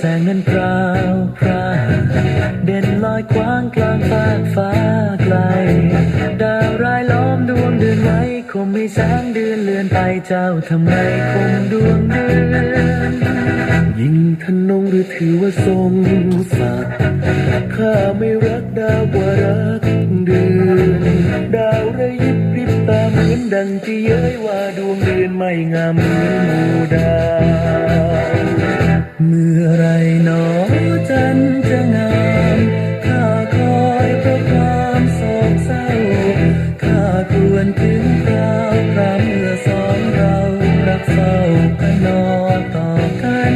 แสงนั้นพราวพราเด่นลอยกว้างกลางฟากฟ้าไกล ดาวรายล้อมดวงเดือนไว้คงไม่แสงเดือนเลือนไปเจ้าทำไมคงดวงเดือนยิ่งทนงหรือถือว่าทรงศักดิ์ข้าไม่รักดาวกว่ารักเดือนดาวระยิบริบตาเหมือนดังที่เย้ยว่าดวงเดือนไม่งามเหมือนมูดา เมื่อไรหนอจันจะงามข้าคอยเพราะความโศกเศร้าข้าควรถึงคราวคราวเมื่อสองเรารักเฝ้ากันนอต่อกัน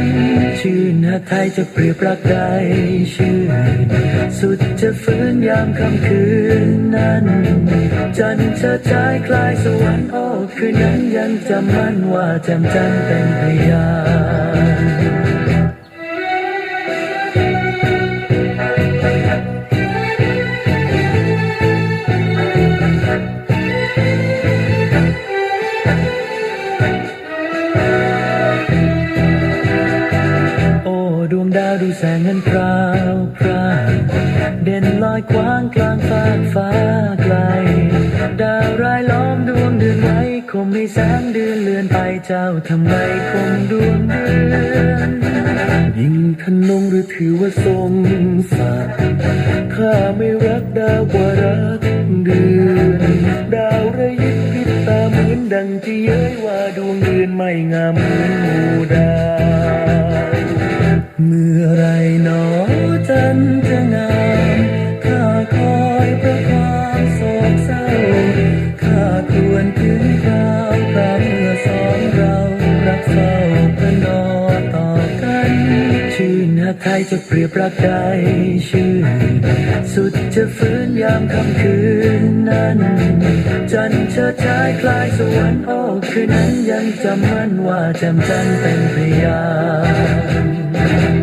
ชื่นหาไทยจะเปรียบรักใดชื่นสุดจะฟื้นยามค่ำคืนนั้น จันทร์เชิดชายคลายสวรรค์โอ้คืนนั้นยังจำมั่นว่าจำจันเป็นพยาน แสงเงินพราวพราวเด่นลอยกว้างกลางฟ้ากฟ้าไกล ดาวรายล้อมดวงเดือนไว้คงมีแสงเดือนเลือนไปเจ้าทำไมคงดวงเดือนยิ่งทนงหรือถือว่าทรงศักข้าไม่รักดาวกว่ารักเดือนดาวระยิบพิบตาเหมือนดังที่เย้ยว่าดวงเดือนไม่งามเหมือนหมูดาว หาใครจะเปรียบรักใดชื่นสุดจะฟื้นยามค่ำคืนนั้น จันทร์เชิดชายคลายสวรรค์โอ้คืนนั้นยังจำมั่นว่าจำจันทร์เป็นพยาน